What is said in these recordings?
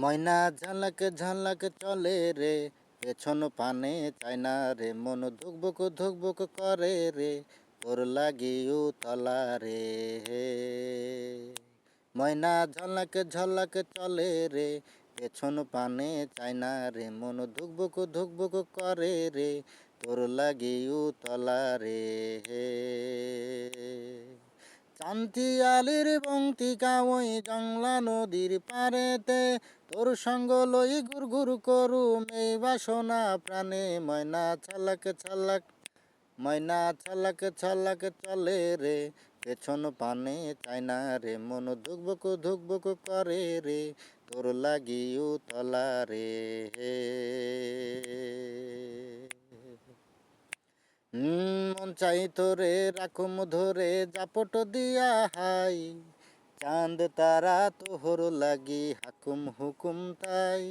ময়না ঝালক ঝালক চলে রে, পেছন পানে চায় না রে, মন ধুকবুক ধুকবুক করে রে, তোর লাগিও তলা রে। ময়না ঝলক ঝলক চলে রে, পেছন পানে চায় না রে, মন ধুকবুক ধুকবুক করে রে, তোর লাগিও তলা রে। চান্তি আলির বংতি কাওই জংলা নদীর পারেতে তোর সঙ্গ লই গুর গুর করু মেই বাসনা প্রাণে। ময়না ছালাক ছালাক ময়না ছালাক ছালাক চলে রে। পেছন পানে চায় না রে মন ধুকবুক ধুকবুক করে রে। তোর লাগিও তলা রে। হুম, মন চাই তোরে রাখুম ধরে জাপট দিয়া হাই। চাঁদ, তারা, তোহর লাগি হাকুম হুকুম তাই।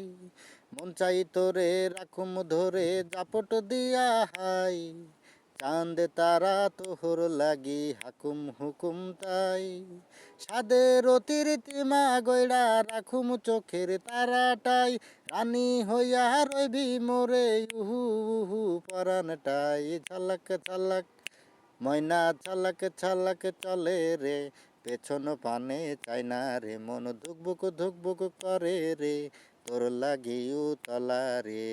মন চাই তোরে রাখুম ধরে জাপট দিয়া হাই। চাঁদ তারা তোহর লাগি, হাকুম হুকুম তাই। সাদের অতিরিতিমা গয়ড়া রাখুম চোখের তারাটাই। রানী হইয়া রবি মোরে উহু উহু পরানটাই। ঝালাক ঝালাক, ময়না ছালাক ছালাক চলে রে। পেছন পানে চাই না রে, মন ধুকবুক ধুকবুক করে রে। তোর লাগিও তলা রে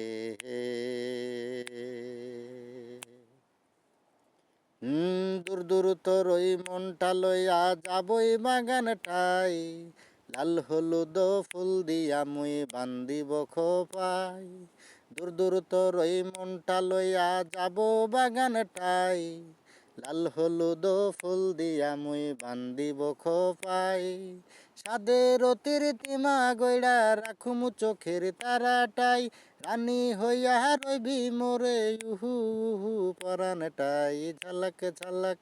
হুম দূর দূর তোর ওই মনটা লইয়া যাবই বাগানটাই। লাল হলুদ ফুল দিয়া মুই বান্দিব খোপাই। দূর দূর তোর ওই মনটা লইয়া যাব বাগানটাই। লাল হলুদ ফুল দিয়া মুই বান্দিব খোপাই। সাদের অতিরিতিমা গয়ড়া রাখুম চোখের তারাটাই। রানী হইয়া রবি মোরে উহু উহু পরানটাই। ঝালাক ঝালাক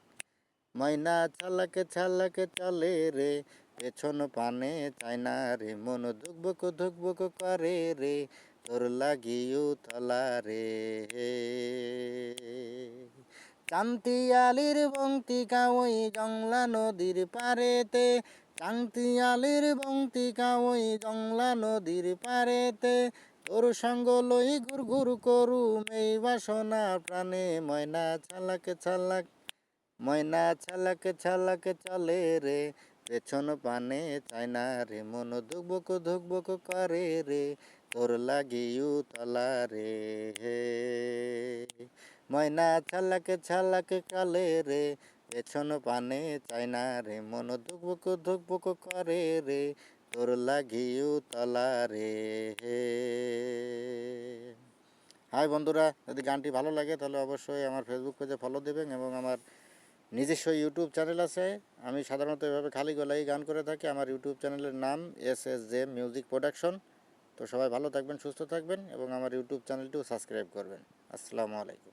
ময়না ছালাক ছালাক চলে রে, পেছন পানে চায় না রে, মন ধুকবুক ধুকবুক করে রে, তোর লাগিও তলা রে। চান্তি আলির বংতি কাওই জংলা নদীর পারেতে চান্তি আলির বংতি কাওই জংলা নদীর পারেতে তোর সঙ্গ লই ঘুর গুর করু মেই বাসনা প্রাণে, ময়না ছালাক ছালাক ময়না ছালাক ছালাক চলে রে, পেছন পানে চায় না রে, মন ধুকবুক ধুকবুক করে রে, তোর লাগিও তলা রে। হে ময়না ছালাক ছালাক কালে রে, পেছন পানে চায় না রে, মন ধুকবুক ধুকবুক করে রে, তোর লাগিও তলা রে। হে হাই বন্ধুরা, যদি গানটি ভালো লাগে তাহলে অবশ্যই আমার ফেসবুক পেজে ফলো দেবেন এবং আমার নিজস্ব ইউটিউব চ্যানেল আছে। আমি সাধারণত এভাবে খালি গলায় গান করে থাকি। আমার ইউটিউব চ্যানেলের নাম S S J music production তো সবাই ভালো থাকবেন, সুস্থ থাকবেন এবং আমার ইউটিউব চ্যানেলটিও সাবস্ক্রাইব করবেন। আসসালামু আলাইকুম।